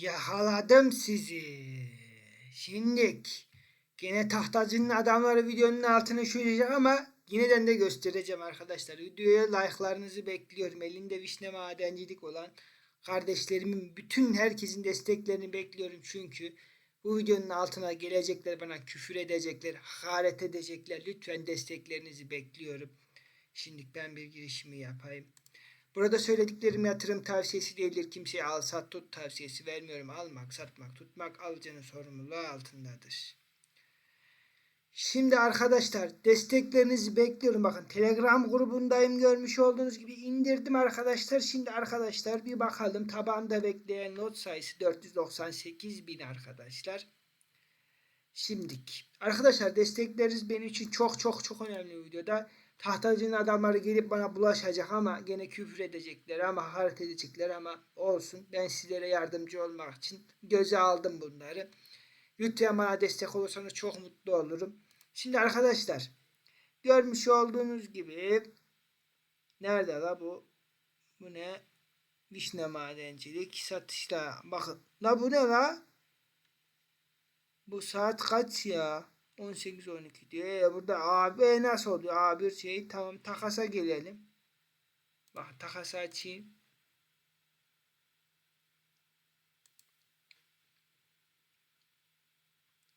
Yakaladım sizi. Şimdik. Gene tahtacının adamları videonun altına şöyleyecek ama yineden de göstereceğim arkadaşlar. Videoya like'larınızı bekliyorum. Elinde vişne madencilik olan kardeşlerimin bütün herkesin desteklerini bekliyorum çünkü bu videonun altına gelecekler bana küfür edecekler, hakaret edecekler. Lütfen desteklerinizi bekliyorum. Şimdi ben bir girişimi yapayım. Burada söylediklerim yatırım tavsiyesi değildir. Kimseye al sat tut tavsiyesi vermiyorum. Almak, satmak, tutmak alıcının sorumluluğu altındadır. Şimdi arkadaşlar desteklerinizi bekliyorum. Bakın Telegram grubundayım görmüş olduğunuz gibi indirdim arkadaşlar. Şimdi arkadaşlar bir bakalım. Tabanda bekleyen not sayısı 498 bin arkadaşlar. Şimdik. Arkadaşlar destekleriniz benim için çok çok çok önemli videoda. Tahtacının adamları gelip bana bulaşacak ama gene küfür edecekler ama hakaret edecekler ama olsun. Ben sizlere yardımcı olmak için göze aldım bunları. Lütfen bana destek olursanız çok mutlu olurum. Şimdi arkadaşlar görmüş olduğunuz gibi nerede la bu? Bu ne? Vişne madencilik satışla. Bakın la bu ne la? Bu saat kaç ya? 18-12 diyor. E burada AB nasıl oluyor? A1 şey tamam takasa gelelim. Bak takası açayım.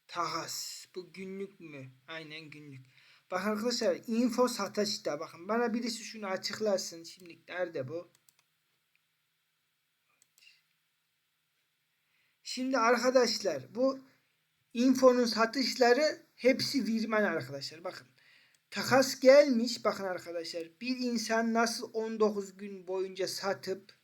Takas. Bu günlük mü? Aynen günlük. Bak arkadaşlar info satışta. Bakın bana birisi şunu açıklasın. Şimdi nerede bu? Şimdi arkadaşlar bu infonun satışları hepsi virman arkadaşlar. Bakın takas gelmiş. Bakın arkadaşlar bir insan nasıl 19 gün boyunca satıp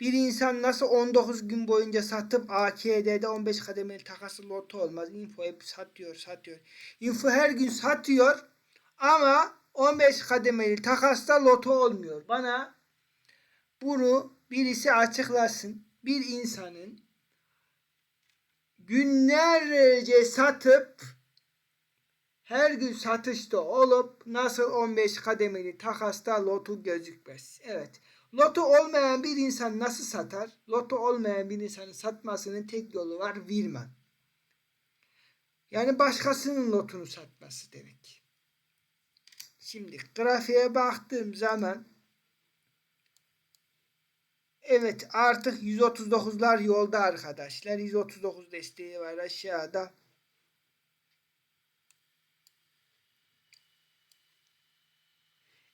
bir insan nasıl 19 gün boyunca satıp AKD'de 15 kademeli takası loto olmaz. Info hep satıyor satıyor. Info her gün satıyor ama 15 kademeli takasta loto olmuyor. Bana bunu birisi açıklasın. Bir insanın günlerce satıp her gün satışta olup nasıl 15 kademeli takasta loto gözükmez. Evet. Loto olmayan bir insan nasıl satar? Loto olmayan bir insanın satmasının tek yolu var virman. Yani başkasının lotunu satması demek. Şimdi grafiğe baktığım zaman evet artık 139'lar yolda arkadaşlar. 139 desteği var aşağıda.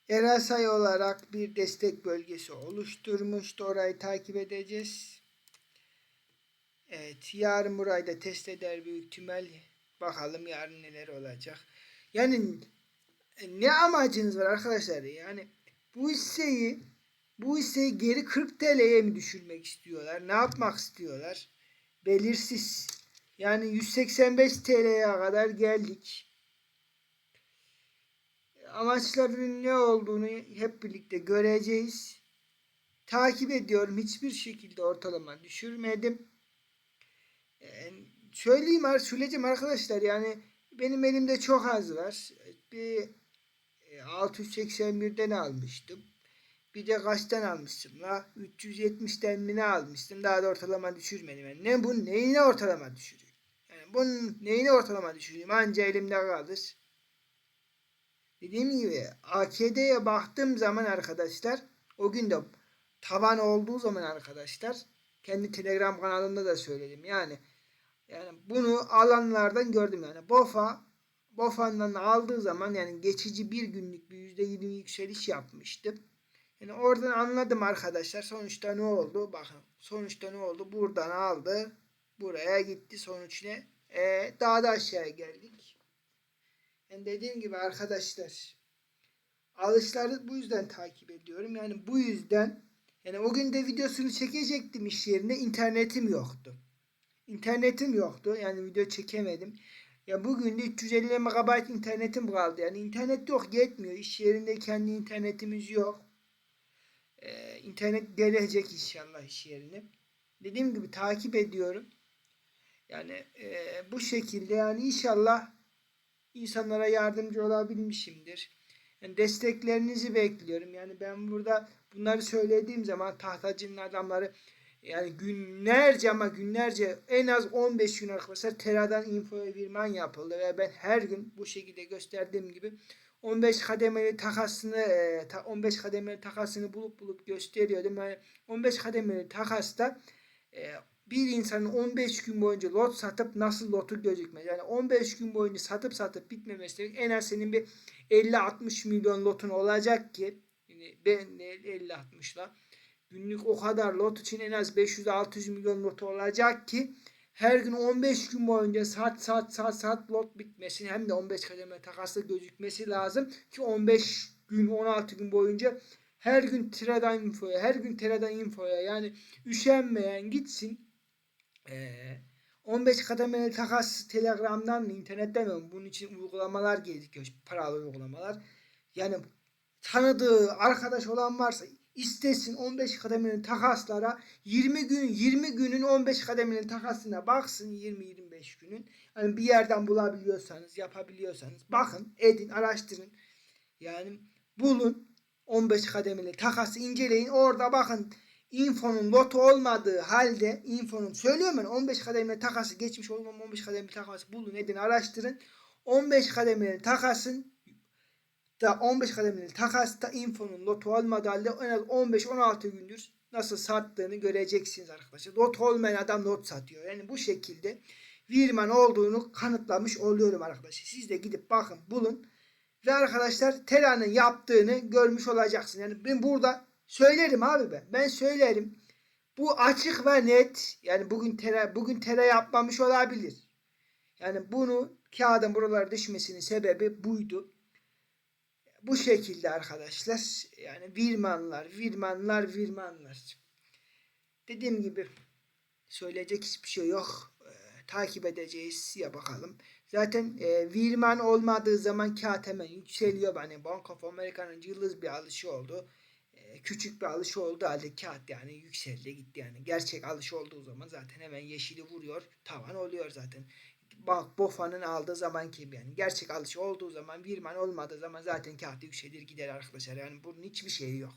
Erasay olarak bir destek bölgesi oluşturmuştu. Orayı takip edeceğiz. Evet. Yarın burayı da test eder büyük ihtimal. Bakalım yarın neler olacak. Yani ne amacınız var arkadaşlar? Yani bu hisseyi bu hisseyi geri 40 TL'ye mi düşürmek istiyorlar? Ne yapmak istiyorlar? Belirsiz. Yani 185 TL'ye kadar geldik amaçlarının ne olduğunu hep birlikte göreceğiz. Takip ediyorum. Hiçbir şekilde ortalama düşürmedim. Ee, söyleyeyim, söyleyeceğim arkadaşlar. Yani benim elimde çok az var. Bir 681'den almıştım. Bir de kaçtan almıştım la? 370'ten mi ne almıştım? Daha da ortalama düşürmedim. Yani ne bu neyine ortalama düşürüyor? Yani bunun neyine ortalama düşürüyorum? Anca elimde kalır. Dediğim gibi AKD'ye baktığım zaman arkadaşlar o gün de tavan olduğu zaman arkadaşlar kendi Telegram kanalında da söyledim. Yani yani bunu alanlardan gördüm yani. BOFA BOFA'dan aldığı zaman yani geçici bir günlük bir %20 yükseliş yapmıştım. Yani oradan anladım arkadaşlar. Sonuçta ne oldu? Bakın sonuçta ne oldu? Buradan aldı. Buraya gitti. Sonuç ne? Ee, daha da aşağıya geldik. Yani dediğim gibi arkadaşlar alışları bu yüzden takip ediyorum. Yani bu yüzden yani o gün de videosunu çekecektim iş yerinde internetim yoktu. İnternetim yoktu. Yani video çekemedim. Ya bugün de 350 MB internetim kaldı. Yani internet yok yetmiyor. İş yerinde kendi internetimiz yok. Ee, internet gelecek inşallah iş yerine. Dediğim gibi takip ediyorum. Yani e, bu şekilde yani inşallah insanlara yardımcı olabilmişimdir. Yani desteklerinizi bekliyorum. Yani ben burada bunları söylediğim zaman tahtacının adamları yani günlerce ama günlerce en az 15 gün arkadaşlar Tera'dan infoya virman yapıldı ve ben her gün bu şekilde gösterdiğim gibi 15 kademeli takasını e, ta- 15 kademeli takasını bulup bulup gösteriyordum. Yani 15 kademeli takasta e, bir insanın 15 gün boyunca lot satıp nasıl lotu gözükmez. Yani 15 gün boyunca satıp satıp bitmemesi demek en az senin bir 50-60 milyon lotun olacak ki yani ben de 50-60'la günlük o kadar lot için en az 500-600 milyon lot olacak ki her gün 15 gün boyunca saat saat saat saat lot bitmesin hem de 15 kademe takasla gözükmesi lazım. Ki 15 gün 16 gün boyunca her gün Tiradan infoya her gün Tiradan infoya yani üşenmeyen gitsin. Ee, 15 kademeli takas Telegram'dan internetten mi bunun için uygulamalar gerekiyor paralı uygulamalar. Yani tanıdığı arkadaş olan varsa istesin 15 kademeli takaslara 20 gün 20 günün 15 kademeli takasına baksın 20-25 günün. Yani bir yerden bulabiliyorsanız yapabiliyorsanız bakın edin araştırın. Yani bulun 15 kademeli takası inceleyin orada bakın infonun lotu olmadığı halde infonun söylüyorum ben 15 kademeli takası geçmiş olmam 15 kademeli takası bulun edin araştırın. 15 kademeli takasın da 15 kademeli takasta infonun lotu olmadığı halde en az 15-16 gündür nasıl sattığını göreceksiniz arkadaşlar. Lot olmayan adam lot satıyor. Yani bu şekilde virman olduğunu kanıtlamış oluyorum arkadaşlar. Siz de gidip bakın bulun. Ve arkadaşlar Tera'nın yaptığını görmüş olacaksın. Yani ben burada söylerim abi ben. Ben söylerim. Bu açık ve net. Yani bugün Tera bugün Tera yapmamış olabilir. Yani bunu kağıdın buralara düşmesinin sebebi buydu bu şekilde arkadaşlar. Yani virmanlar, virmanlar, virmanlar. Dediğim gibi söyleyecek hiçbir şey yok. Ee, takip edeceğiz ya bakalım. Zaten e, virman olmadığı zaman kağıt hemen yükseliyor. Hani Bank of America'nın yıldız bir alışı oldu. E, küçük bir alışı oldu halde kağıt yani yükseldi gitti yani. Gerçek alış olduğu zaman zaten hemen yeşili vuruyor. Tavan oluyor zaten. Bank Bofa'nın aldığı zaman gibi yani gerçek alış olduğu zaman virman olmadığı zaman zaten kağıt yükselir gider arkadaşlar. Yani bunun hiçbir şeyi yok.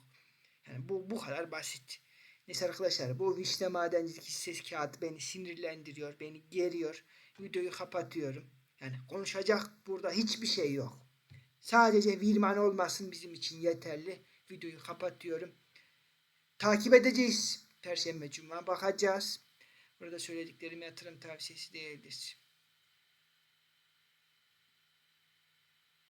Yani bu bu kadar basit. Neyse arkadaşlar bu vişne madencilik hissesi kağıdı beni sinirlendiriyor, beni geriyor. Videoyu kapatıyorum. Yani konuşacak burada hiçbir şey yok. Sadece virman olmasın bizim için yeterli. Videoyu kapatıyorum. Takip edeceğiz. Perşembe Cuma bakacağız. Burada söylediklerim yatırım tavsiyesi değildir.